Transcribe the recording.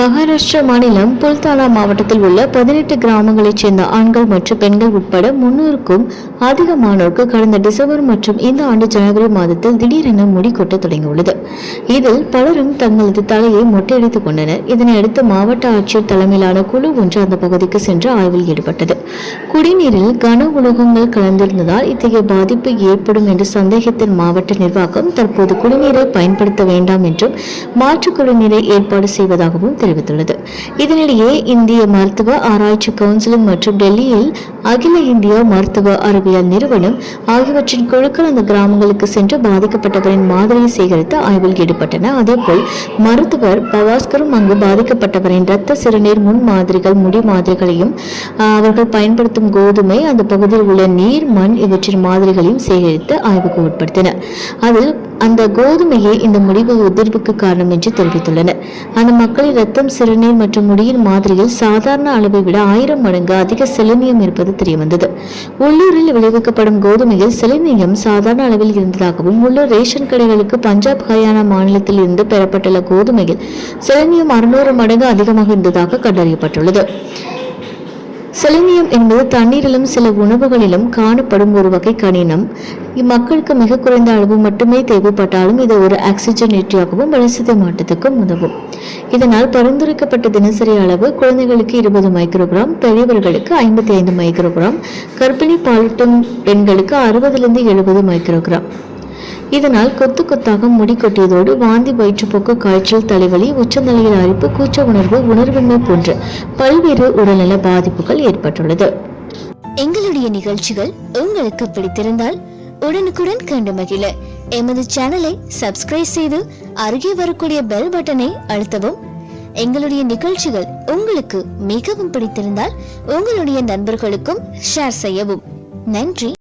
மகாராஷ்டிரா மாநிலம் புல்தானா மாவட்டத்தில் உள்ள பதினெட்டு கிராமங்களைச் சேர்ந்த ஆண்கள் மற்றும் பெண்கள் உட்பட முன்னூறுக்கும் அதிகமானோருக்கு கடந்த டிசம்பர் மற்றும் இந்த ஆண்டு ஜனவரி மாதத்தில் திடீரென முடி கொட்ட தொடங்கியுள்ளது. இதில் பலரும் தங்களது தலையை மொட்டையடித்துக் கொண்டனர். இதனையடுத்து மாவட்ட ஆட்சியர் தலைமையிலான குழு ஒன்று அந்த பகுதிக்கு சென்று ஆய்வில் ஈடுபட்டது. குடிநீரில் கன உலோகங்கள் கலந்திருந்ததால் இத்தகைய பாதிப்பு ஏற்படும் என்று சந்தேகத்தின் மாவட்ட நிர்வாகம் தற்போது குடிநீரை பயன்படுத்த வேண்டாம் என்றும் மாற்று குடிநீரை ஏற்பாடு செய்வதாகவும் தெரிவித்துள்ளது இதனிடையே இந்திய மருத்துவ ஆராய்ச்சி கவுன்சில் மற்றும் டெல்லியில் அகில இந்திய மருத்துவ அறிவியல் நிறுவனம் ஆகியவற்றின் குழுக்கள் அந்த கிராமங்களுக்கு சென்று பாதிக்கப்பட்டவரின் மாதிரியை சேகரித்து ஆய்வில் ஈடுபட்டன. அதேபோல் மருத்துவர் பவாஸ்கரும் அங்கு பாதிக்கப்பட்டவரின் இரத்த சிறுநீர் முன் மாதிரிகள் முடி மாதிரிகளையும் அவர்கள் பயன்படுத்தும் கோதுமை அந்த பகுதியில் உள்ள நீர் மண் இவற்றின் மாதிரிகளையும் சேகரித்து ஆய்வுக்கு உட்படுத்தினர். அதில் அந்த கோதுமையே இந்த முடிவு உதிர்வுக்கு காரணம் என்று தெரிவித்துள்ளனர். அந்த மக்களின் ரத்தம் சிறுநீர் மற்றும் முடியின் மாதிரியில் சாதாரண அளவை விட ஆயிரம் மடங்கு அதிக செலினியம் இருப்பது தெரியவந்தது. உள்ளூரில் விளைவிக்கப்படும் கோதுமையில் செலினியம் சாதாரண அளவில் இருந்ததாகவும் உள்ளூர் ரேஷன் கடைகளுக்கு பஞ்சாப் ஹரியானா மாநிலத்தில் இருந்து பெறப்பட்டுள்ள கோதுமையில் செலினியம் அறுநூறு மடங்கு அதிகமாக இருந்ததாக கண்டறியப்பட்டுள்ளது. செலினியம் என்பது தண்ணீரிலும் சில உணவுகளிலும் காணப்படும் ஒரு வகை கனினம். இம்மக்களுக்கு மிக குறைந்த அளவு மட்டுமே தேவைப்பட்டாலும் இது ஒரு ஆக்சிஜனேற்றியாகவும் வளர்சிதை மாற்றத்துக்கும் உதவும். இதனால் பரிந்துரைக்கப்பட்ட தினசரி அளவு குழந்தைகளுக்கு இருபது மைக்ரோகிராம் பெரியவர்களுக்கு ஐம்பத்தி ஐந்து மைக்ரோகிராம் கர்ப்பிணி பாலூட்டும் பெண்களுக்கு அறுபதுலேருந்து எழுபது மைக்ரோகிராம். இதனால் கொத்து கொத்தாக முடி கொட்டியதோடு வாந்தி வயிற்றுப்போக்கு காய்ச்சல் தலைவலி உச்சநிலையில் அரிப்பு கூச்ச உணர்வு உணர்வின்மை போன்ற பல்வேறு உடல்நல பாதிப்புகள் ஏற்பட்டுள்ளது. எங்களுடைய நிகழ்ச்சிகள் உங்களுக்கு பிடித்திருந்தால் உடனுக்குடன் கண்டு மகிழ. எமது சேனலை சப்ஸ்கிரைப் செய்து அருகே வரக்கூடிய பெல் பட்டனை அழுத்தவும். எங்களுடைய நிகழ்ச்சிகள் உங்களுக்கு மிகவும் பிடித்திருந்தால் உங்களுடைய நண்பர்களுக்கும் ஷேர் செய்யவும். நன்றி.